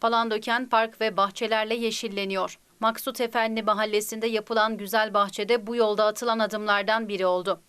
Palandöken park ve bahçelerle yeşilleniyor. Maksut Efendi mahallesinde yapılan güzel bahçede bu yolda atılan adımlardan biri oldu.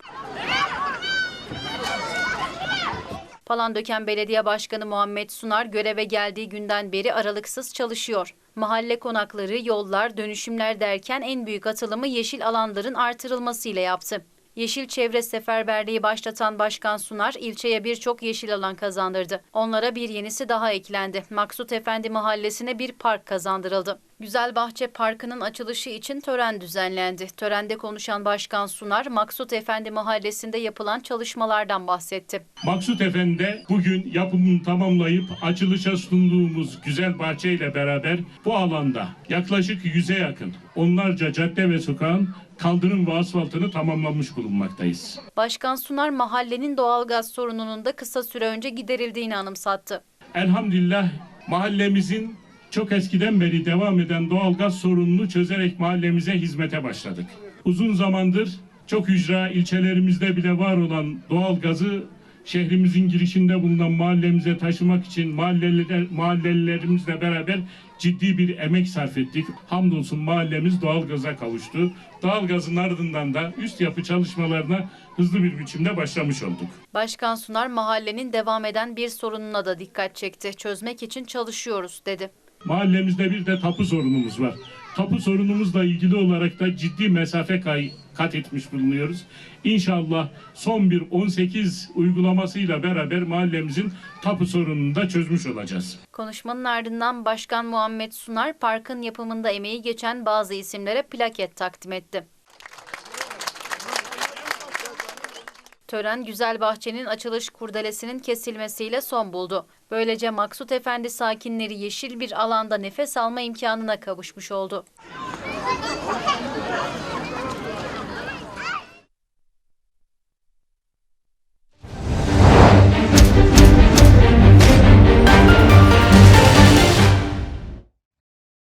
Palandöken Belediye Başkanı Muhammed Sunar göreve geldiği günden beri aralıksız çalışıyor. Mahalle konakları, yollar, dönüşümler derken en büyük atılımı yeşil alanların artırılmasıyla yaptı. Yeşil Çevre Seferberliği başlatan Başkan Sunar ilçeye birçok yeşil alan kazandırdı. Onlara bir yenisi daha eklendi. Maksut Efendi Mahallesi'ne bir park kazandırıldı. Güzelbahçe Parkı'nın açılışı için tören düzenlendi. Törende konuşan Başkan Sunar, Maksut Efendi Mahallesi'nde yapılan çalışmalardan bahsetti. Maksut Efendi bugün yapımını tamamlayıp açılışa sunduğumuz güzel bahçeyle beraber bu alanda yaklaşık yüze yakın onlarca cadde ve sokağın kaldırım ve asfaltını tamamlamış bulunmaktayız. Başkan Sunar mahallenin doğalgaz sorununun da kısa süre önce giderildiğini anımsattı. Elhamdülillah mahallemizin çok eskiden beri devam eden doğalgaz sorununu çözerek mahallemize hizmete başladık. Uzun zamandır çok hücra ilçelerimizde bile var olan doğalgazı şehrimizin girişinde bulunan mahallemize taşımak için mahalleler, mahallelilerimizle beraber ciddi bir emek sarf ettik. Hamdolsun mahallemiz doğalgaza kavuştu. Doğalgazın ardından da üst yapı çalışmalarına hızlı bir biçimde başlamış olduk. Başkan Sunar mahallenin devam eden bir sorununa da dikkat çekti. Çözmek için çalışıyoruz dedi. Mahallemizde bir de tapu sorunumuz var. Tapu sorunumuzla ilgili olarak da ciddi mesafe kay kat etmiş bulunuyoruz. İnşallah son bir 18 uygulamasıyla beraber mahallemizin tapu sorununu da çözmüş olacağız. Konuşmanın ardından Başkan Muhammed Sunar parkın yapımında emeği geçen bazı isimlere plaket takdim etti. Tören Güzelbahçe'nin açılış kurdelesinin kesilmesiyle son buldu. Böylece Maksut Efendi sakinleri yeşil bir alanda nefes alma imkanına kavuşmuş oldu.